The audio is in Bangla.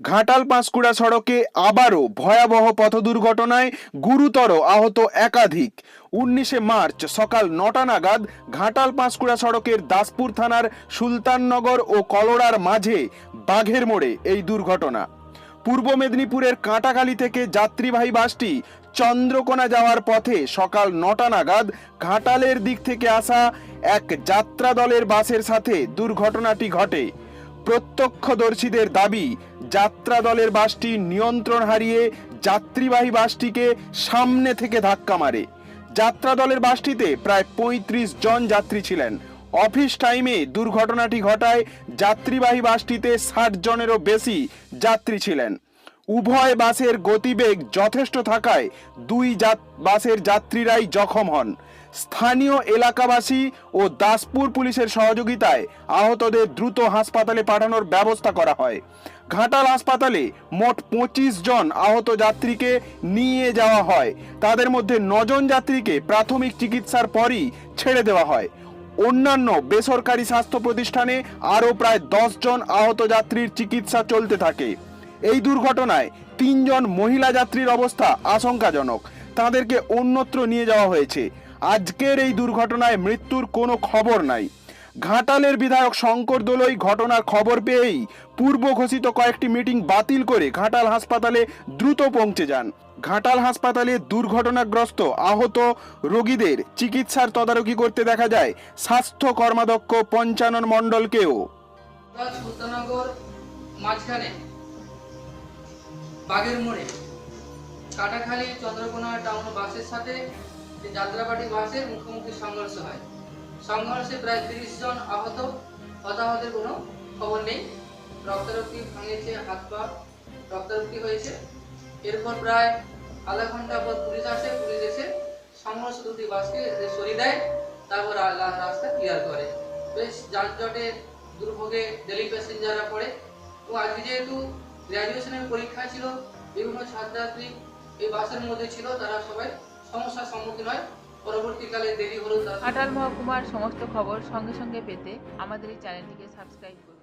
ঘাটাল পাঁশকুড়া সড়কে আবারও ভয়াবহ পথ দুর্ঘটনায় গুরুতর আহত একাধিক। উনিশে মার্চ সকাল নটা নাগাদ ঘাটাল পাঁশকুড়া সড়কের দাসপুর থানার সুলতাননগর ও কলোড়ার মাঝে বাঘের মোড়ে এই দুর্ঘটনা। পূর্ব মেদিনীপুরের কাঁটাখালী থেকে যাত্রীবাহী বাসটি চন্দ্রকোনা যাওয়ার পথে সকাল নটা নাগাদ ঘাটালের দিক থেকে আসা এক যাত্রা দলের বাসের সাথে দুর্ঘটনাটি ঘটে। প্রত্যক্ষদর্শীদের দাবি যাত্রা দলের বাসটি নিয়ন্ত্রণ হারিয়ে যাত্রীবাহী বাসটিকে সামনে থেকে ধাক্কা মারে। যাত্রা দলের বাসটিতে প্রায় পঁয়ত্রিশ জন যাত্রী ছিলেন। অফিস টাইমে দুর্ঘটনাটি ঘটায় যাত্রীবাহী বাসটিতে ষাট জনেরও বেশি যাত্রী ছিলেন। উভয় বাসের গতিবেগ যথেষ্ট থাকায় দুই বাসের যাত্রীরাই জখম হন। স্থানীয় এলাকাবাসী ও দাসপুর পুলিশের সহযোগিতায় আহতদের দ্রুত হাসপাতালে পাঠানোর ব্যবস্থা করা হয়। ঘাটাল হাসপাতালে মোট পঁচিশ জন আহত যাত্রীকে নিয়ে যাওয়া হয়। তাদের মধ্যে নজন যাত্রীকে প্রাথমিক চিকিৎসার পরই ছেড়ে দেওয়া হয়। অন্যান্য বেসরকারি স্বাস্থ্য প্রতিষ্ঠানে আরও প্রায় জন আহত যাত্রীর চিকিৎসা চলতে থাকে। এই দুর্ঘটনায় তিনজন মহিলা যাত্রীর অবস্থা আশঙ্কাজনক। তাদেরকে অন্যত্র নিয়ে যাওয়া হয়েছে। আজকের এই দুর্ঘটনায় মৃত্যুর কোনো খবর নাই। ঘাটালের বিধায়ক শঙ্কর দোলই ঘটনার খবর পেয়েই পূর্ব ঘোষিত কয়েকটি মিটিং বাতিল করে ঘাটাল হাসপাতালে দ্রুত পৌঁছে যান। ঘাটাল হাসপাতালে দুর্ঘটনাগ্রস্ত আহত রোগীদের চিকিৎসার তদারকি করতে দেখা যায় স্বাস্থ্য কর্মাধ্যক্ষ পঞ্চানন মণ্ডলকেও। মাঝখানে বাগের মোড়ে। কাটাখালী, চন্দ্রকোনা টাউন বাসের সাথে যে যাত্রাবাড়ি বাসের মুখোমুখি সংঘর্ষ হয়। সংঘর্ষে প্রায় তিরিশ জন আহত। হতাহতের কোনো খবর নেই। রক্তারক্তি ভাঙিয়েছে হাত পা রক্তারক্তি হয়েছে। এরপর প্রায় আধা ঘণ্টা পর পুলিশ আসে। পুলিশ এসে সংঘর্ষ দুটি বাসকে সরিয়ে দেয়। তারপর রাস্তা ক্লিয়ার করে। বেশ যানজটে দুর্ভোগে ডেলি প্যাসেঞ্জাররা পড়ে। ও আজকে যেহেতু গ্র্যাজুয়েশনের পরীক্ষা ছিল, বিভিন্ন ছাত্রছাত্রী এই বাসের মধ্যে ছিল, তারা সবাই সমস্যার সম্মুখীন হয়। পরবর্তীকালে দেরি হলেও আটাল মহকুমার সমস্ত খবর সঙ্গে সঙ্গে পেতে আমাদের এই চ্যানেলটিকে সাবস্ক্রাইব করুন।